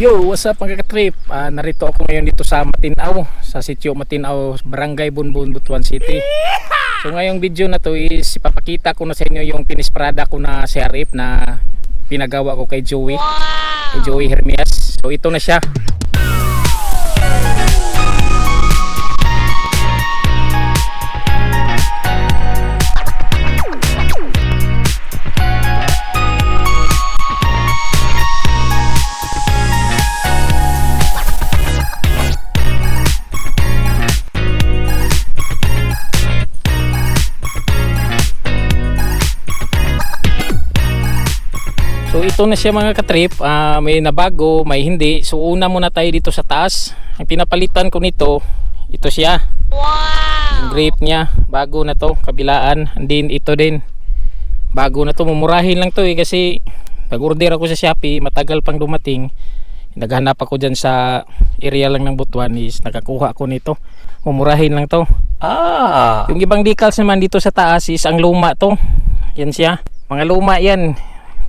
Yo, what's up mga katrip? Ah, narito ako ngayon dito sa Matinaw, sa sitio Matinaw, Barangay Bunbun, Butuan City. So ngayong video na to is ipapakita ko na sa inyo yung pinisprada ko na CRF na pinagawa ko kay Joey. Kay Joey Hermias. So ito na siya. So ito na siya mga katrip, Ah, may nabago, may hindi. So una muna tayo dito sa taas. Ang pinapalitan ko nito, ito siya. Yung grape niya, bago na to, kabilaan. And then ito din, bago na to. Mumurahin lang to eh kasi nag-order ako sa Shopee, matagal pang dumating. Naghanap ako dyan sa area lang ng Butuan is nakakuha ako nito. Mumurahin lang to. Ah. Yung ibang decals naman dito sa taas is ang luma to. Yan siya. Mga luma yan.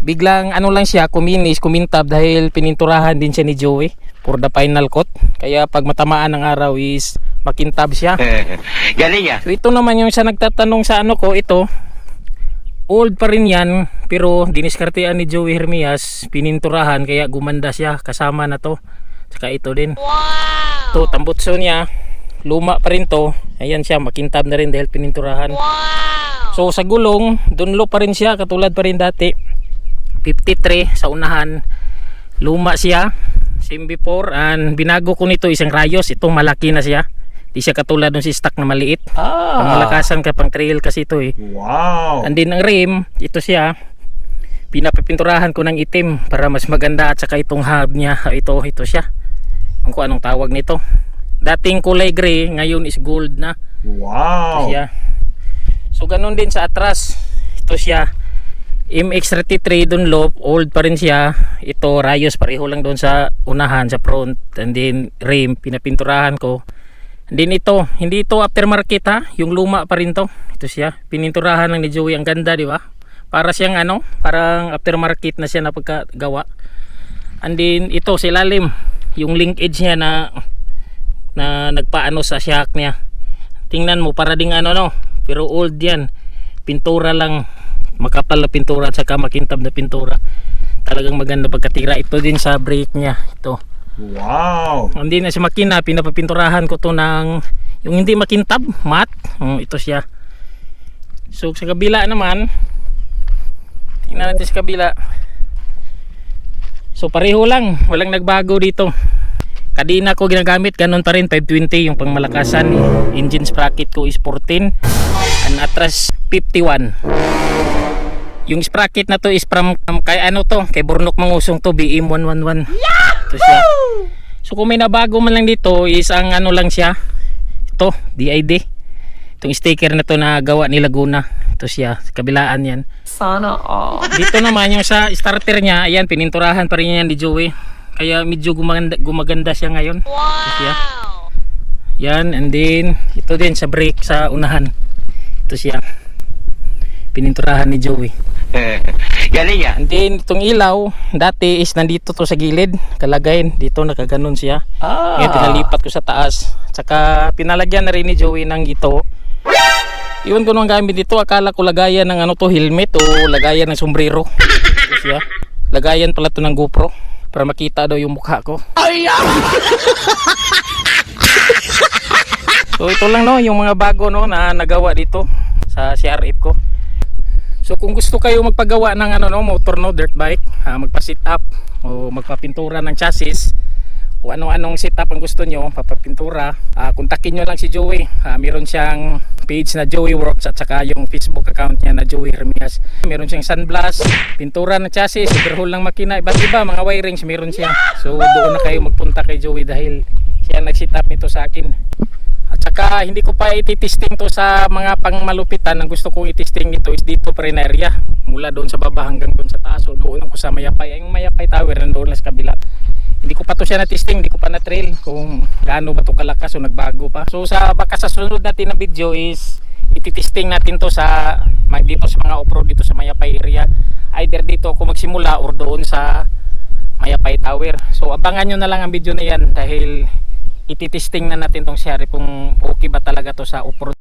Biglang ano lang siya, kuminis, kumintab dahil pininturahan din siya ni Joey for the final coat. Kaya pag matamaan ng araw is makintab siya. Galing ah. So ito naman yung sa nagtatanong sa ano ko, ito. Old pa rin yan, pero diniskartean ni Joey Hermias, pininturahan kaya gumanda siya kasama na to. Saka ito din. Wow! To, tambutso niya. Luma pa rin to. Ayan siya, makintab na rin dahil pininturahan. So sa gulong, dunlo pa rin siya, katulad pa rin dati. 53 sa unahan. Luma siya. Same before. And binago ko nito isang rayos. Ito malaki na siya. Di siya katulad ng si stock na maliit. Ah. Pangmalakasan ka pang trail kasi ito eh. Wow. And then ang rim, ito siya. Pinapipinturahan ko ng itim para mas maganda at saka itong hub niya. Ito, ito siya. Kung kung anong tawag nito. Dating kulay gray, ngayon is gold na. Ito Wow. siya. So ganun din sa atras. Ito siya. MX-33 Dunlop, old pa rin siya. Ito rayos pareho lang doon sa unahan, sa front. And then rim, pinapinturahan ko. And then ito, hindi ito aftermarket ha. Yung luma pa rin to. Ito siya. Pininturahan lang ni Joey. Ang ganda, di ba? Para siyang ano, parang aftermarket na siya na pagkagawa. And then ito, sa ilalim. Yung link edge niya na na nagpaano sa shock niya. Tingnan mo, para ding ano no. Pero old yan. Pintura lang. Makapal na pintura at saka makintab na pintura. Talagang maganda pagkatira. Ito din sa brake niya. Ito. Wow. Hindi na siya makina. Pinapapinturahan ko to ng yung hindi makintab. Matte. Oh, ito siya. So sa kabila naman. Tingnan natin sa kabila. So pareho lang. Walang nagbago dito. Kadina ko ginagamit, ganun pa rin 520 yung pangmalakasan. Engine sprocket ko is 14 and atras 51. Yung sprocket na to is from um, kay ano to, kay Burnok Mangusong to BM 111. Ito siya. So kung may nabago man lang dito is ang ano lang siya. Ito, DID. Itong sticker na to na gawa ni Laguna. Ito siya, kabilaan yan. Sana all. Dito naman yung sa starter niya, ayan pininturahan pa rin yan ni Joey. Kaya medyo gumaganda, gumaganda siya ngayon. Ito siya. Yan, and then ito din sa brake sa unahan. Ito siya. Pininturahan ni Joey. Galing. And then itong ilaw, dati is nandito to sa gilid, kalagayin. Dito nakaganon siya. Ah. Ngayon pinalipat ko sa taas. Tsaka pinalagyan na rin ni Joey ng gito. Iwan ko nung gamit dito, akala ko lagayan ng ano to, helmet o lagayan ng sombrero. Ito siya. Lagayan pala to ng GoPro para makita daw yung mukha ko. so ito lang no, yung mga bago no na nagawa dito sa CRF ko. So kung gusto kayo magpagawa ng ano no, motor no, dirt bike, ah, magpa-sit up o magpapintura ng chassis o ano-anong setup ang gusto nyo, papapintura, ah, kontakin nyo lang si Joey. Ah, meron siyang page na Joey Works at saka yung Facebook account niya na Joey Hermias. Meron siyang sunblast, pintura ng chassis, overhaul ng makina, iba't iba, mga wirings meron siya. So doon na kayo magpunta kay Joey dahil siya nag-set up nito sa akin. At saka hindi ko pa ititesting to sa mga pangmalupitan. Ang gusto kong itesting nito is dito pa rin area. Mula doon sa baba hanggang doon sa taas. So doon ako sa Mayapay. Yung Mayapay Tower nandoon lang sa kabila. Hindi ko pa to siya na testing, hindi ko pa na trail kung gaano ba to kalakas o nagbago pa. So sa baka sa sunod natin na video is ititesting natin to sa dito sa mga off-road dito sa Mayapay area. Either dito ako magsimula or doon sa Mayapay Tower. So abangan nyo na lang ang video na yan dahil ititesting na natin tong Sharif kung okay ba talaga to sa off-road.